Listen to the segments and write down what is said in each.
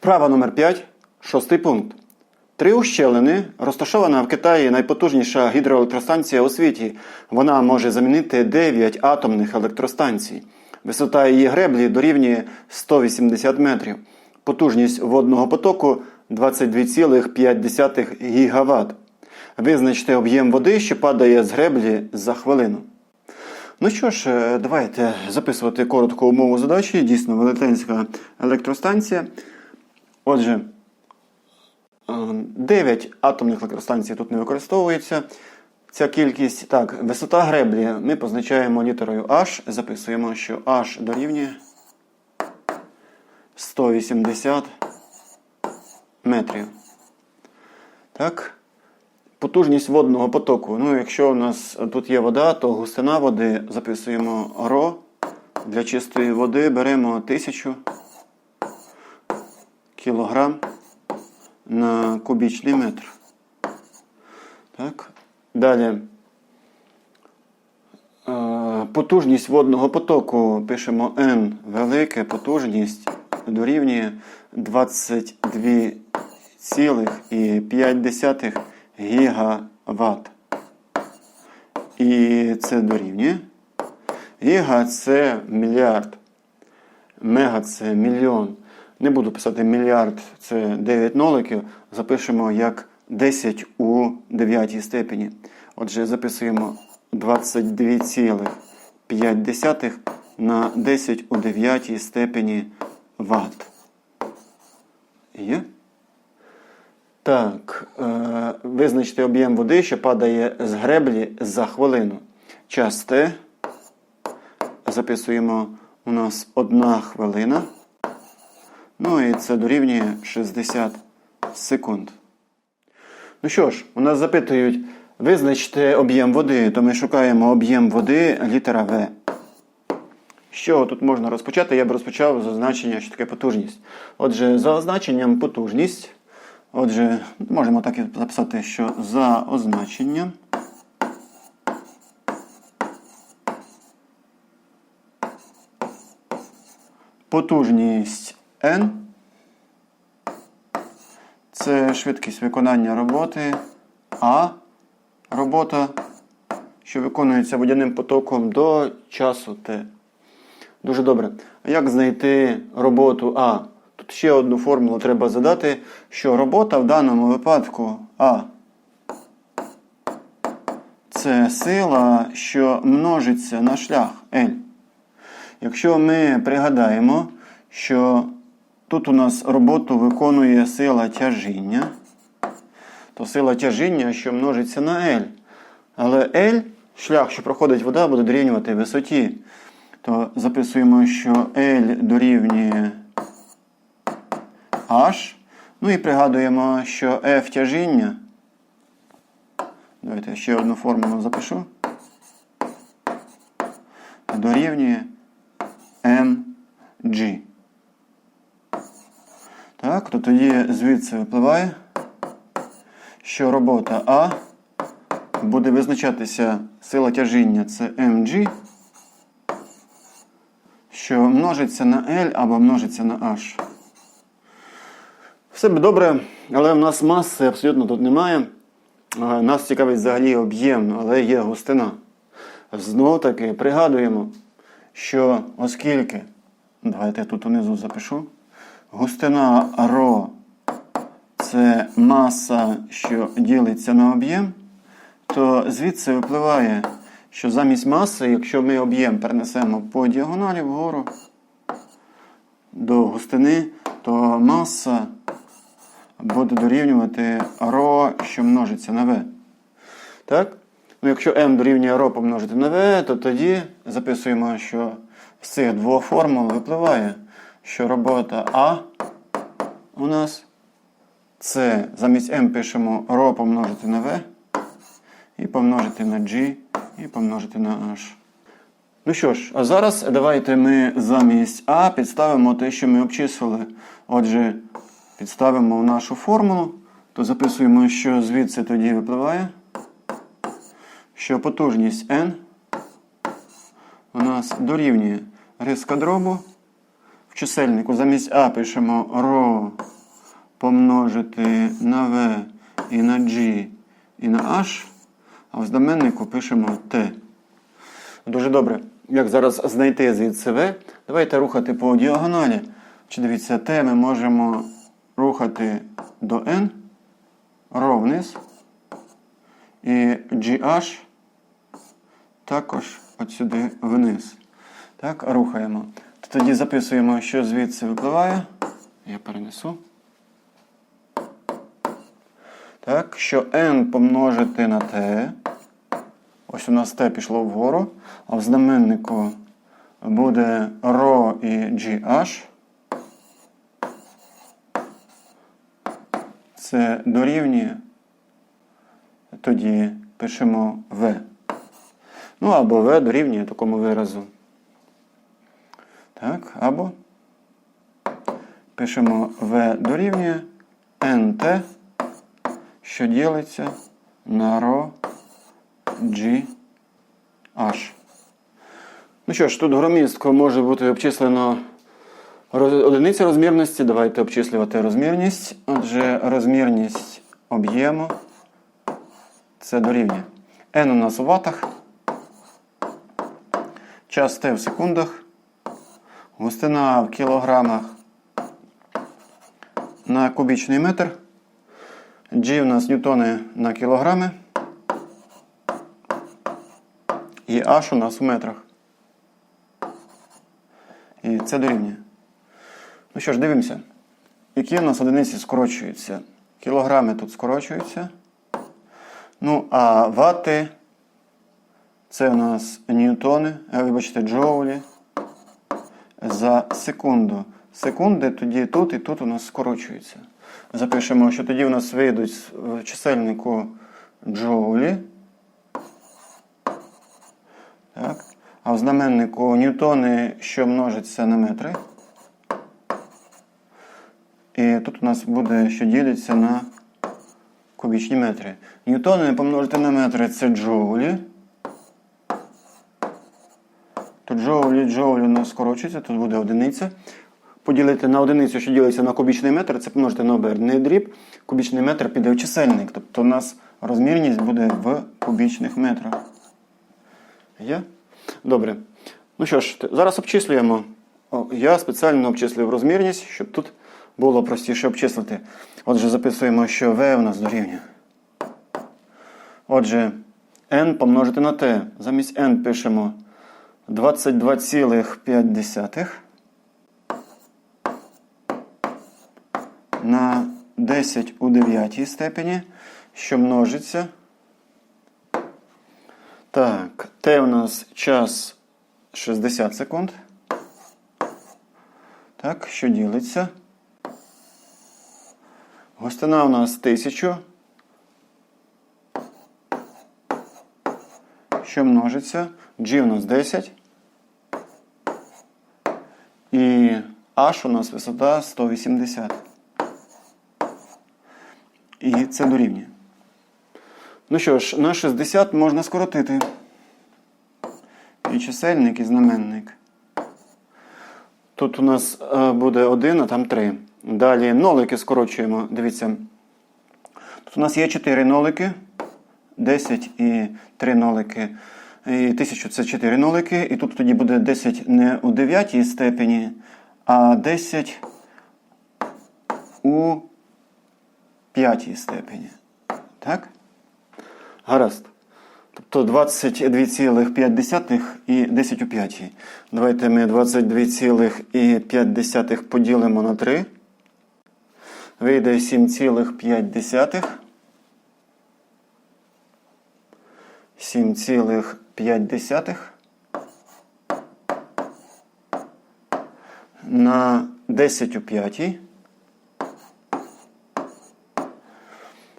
Вправа номер 5, шостий пункт. Три ущелини, розташована в Китаї найпотужніша гідроелектростанція у світі. Вона може замінити 9 атомних електростанцій. Висота її греблі дорівнює 180 метрів. Потужність водного потоку 22,5 гігаватт. Визначте об'єм води, що падає з греблі за хвилину. Ну що ж, е, давайте записувати коротку умову задачі. Дійсно, велетенська електростанція. Отже, 9 атомних електростанцій тут не використовується. Ця кількість. Так, висота греблі ми позначаємо літерою H. Записуємо, що H дорівнює 180 метрів. Так. Потужність водного потоку. Ну, якщо у нас тут є вода, то густина води записуємо ро. Для чистої води беремо 1000 кілограм на кубічний метр. Так. Далі. Потужність водного потоку пишемо N велике, потужність дорівнює 22,5 гігаватт. І це дорівнює. Гіга це мільярд. Мега це мільйон. Не буду писати мільярд, це 9 ноликів. Запишемо як 10 у 9 степені. Отже, записуємо 22,5 на 10 у 9 степені ватт. Є? Так, е, визначте об'єм води, що падає з греблі за хвилину. Час Т. Записуємо у нас одна хвилина. Ну і це дорівнює 60 секунд. Ну що ж, у нас запитують, визначте об'єм води, то ми шукаємо об'єм води літера В. Чого тут можна розпочати? Я б розпочав з означення, що таке потужність. Отже, за означенням потужність. Отже, можемо так і записати, що за означенням. Потужність N це швидкість виконання роботи, а робота, що виконується водяним потоком до часу Т. Дуже добре. Як знайти роботу А? Тут ще одну формулу треба задати, що робота в даному випадку А. Це сила, що множиться на шлях L. Якщо ми пригадаємо, що тут у нас роботу виконує сила тяжіння, то сила тяжіння, що множиться на L. Але L, шлях, що проходить вода, буде дорівнювати висоті. То записуємо, що L дорівнює H. Ну і пригадуємо, що F тяжіння. Давайте ще одну формулу запишу. Дорівнює mg. Так, то тоді звідси випливає, що робота А буде визначатися сила тяжіння це mg, що множиться на L або множиться на H. Все би добре, але в нас маси абсолютно тут немає. Нас цікавить взагалі об'єм, але є густина. Знову таки пригадуємо, що оскільки, давайте я тут унизу запишу, густина ρ це маса, що ділиться на об'єм, то звідси випливає, що замість маси, якщо ми об'єм перенесемо по діагоналі вгору до густини, то маса буде дорівнювати ρ, що множиться на v. Так? Ну, якщо m дорівнює ρ помножити на v, то тоді записуємо, що з цих двох формул випливає, що робота А у нас це замість m пишемо ρ помножити на v, і помножити на g, і помножити на h. Ну що ж, а зараз давайте ми замість А підставимо те, що ми обчислили. Отже, підставимо в нашу формулу, то записуємо, що звідси тоді випливає, що потужність N у нас дорівнює риска дробу чисельнику замість А пишемо ро помножити на В і на G і на H, а в знаменнику пишемо T. Дуже добре. Як зараз знайти звідси В? Давайте рухати по діагоналі. Чи дивіться, Т ми можемо рухати до N, вниз. І GH також от сюди вниз. Так, рухаємо. Тоді записуємо, що звідси випливає. Я перенесу. Так, що n помножити на t. Ось у нас t пішло вгору, а в знаменнику буде ρ і gh. Це дорівнює. Тоді пишемо v. Ну або v дорівнює такому виразу. Так, або пишемо v дорівнює nt, що ділиться на ρ g h. Ну що ж, тут громістко може бути обчислено одиниця розмірності. Давайте обчислювати розмірність. Отже, розмірність об'єму це дорівнює. n у нас у ватах. Час t в секундах. Густина в кілограмах на кубічний метр. G у нас ньютони на кілограми. І H у нас у метрах. І це дорівнює. Ну що ж, дивимося. Які у нас одиниці скорочуються? Кілограми тут скорочуються. Ну, а вати це у нас ньютони, а, вибачте, джоулі за секунду. Секунди тоді тут і тут у нас скорочуються. Запишемо, що тоді у нас вийдуть в чисельнику джоулі. Так. А в знаменнику ньютони, що множиться на метри. І тут у нас буде, що ділиться на кубічні метри. Ньютони помножити на метри це джоулі. То джоулі, джоулі у нас скорочується, тут буде одиниця. Поділити на одиницю, що ділиться на кубічний метр, це помножити на оберний дріб. Кубічний метр піде в чисельник. Тобто у нас розмірність буде в кубічних метрах. Є? Добре. Ну що ж, зараз обчислюємо. О, Я спеціально обчислюю розмірність, щоб тут було простіше обчислити. Отже, записуємо, що V у нас дорівнює. Отже, n помножити на t. Замість n пишемо 22,5 на 10 у 9 степені, що множиться. Так, Т у нас час 60 секунд. Так, що ділиться? Гостина у нас 1000. Що множиться? G у нас 10. І H у нас висота 180. І це дорівнює. Ну що ж, на 60 можна скоротити. І чисельник, і знаменник. Тут у нас е, буде 1, а там 3. Далі нолики скорочуємо. Дивіться. Тут у нас є 4 нолики. 10 і 3 нолики. І 1000 це 4 нолики. І тут тоді буде 10 не у 9 степені, а 10 у 5 степені. Так? Гаразд. Тобто 22,5 і 10 у 5. Давайте ми 22,5 поділимо на 3. Вийде 7,5. 7,5 на 10 у 5.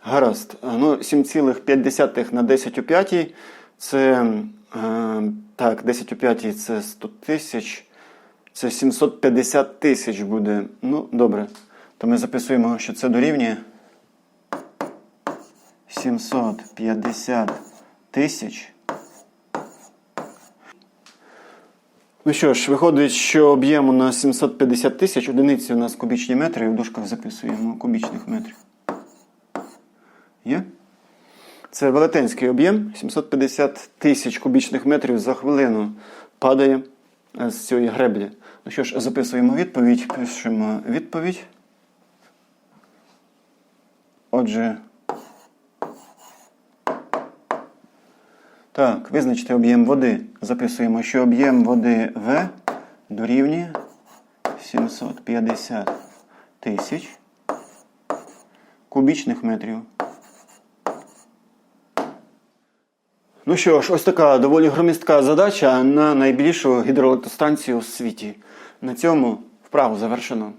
Гаразд. Ну, 7,5 на 10 у 5 це е, так, 10 у 5 це 100 тисяч. Це 750 тисяч буде. Ну, добре. То ми записуємо, що це дорівнює 750 тисяч. Ну що ж, виходить, що об'єм у нас 750 тисяч, одиниці у нас кубічні метри, і в дужках записуємо кубічних метрів. Є? Це велетенський об'єм, 750 тисяч кубічних метрів за хвилину падає е, з цієї греблі. Ну що ж, записуємо відповідь, пишемо відповідь. Отже, так, визначити об'єм води. Записуємо, що об'єм води В дорівнює 750 тисяч кубічних метрів. Ну що ж, ось така доволі громістка задача на найбільшу гідроелектростанцію у світі. На цьому вправу завершено.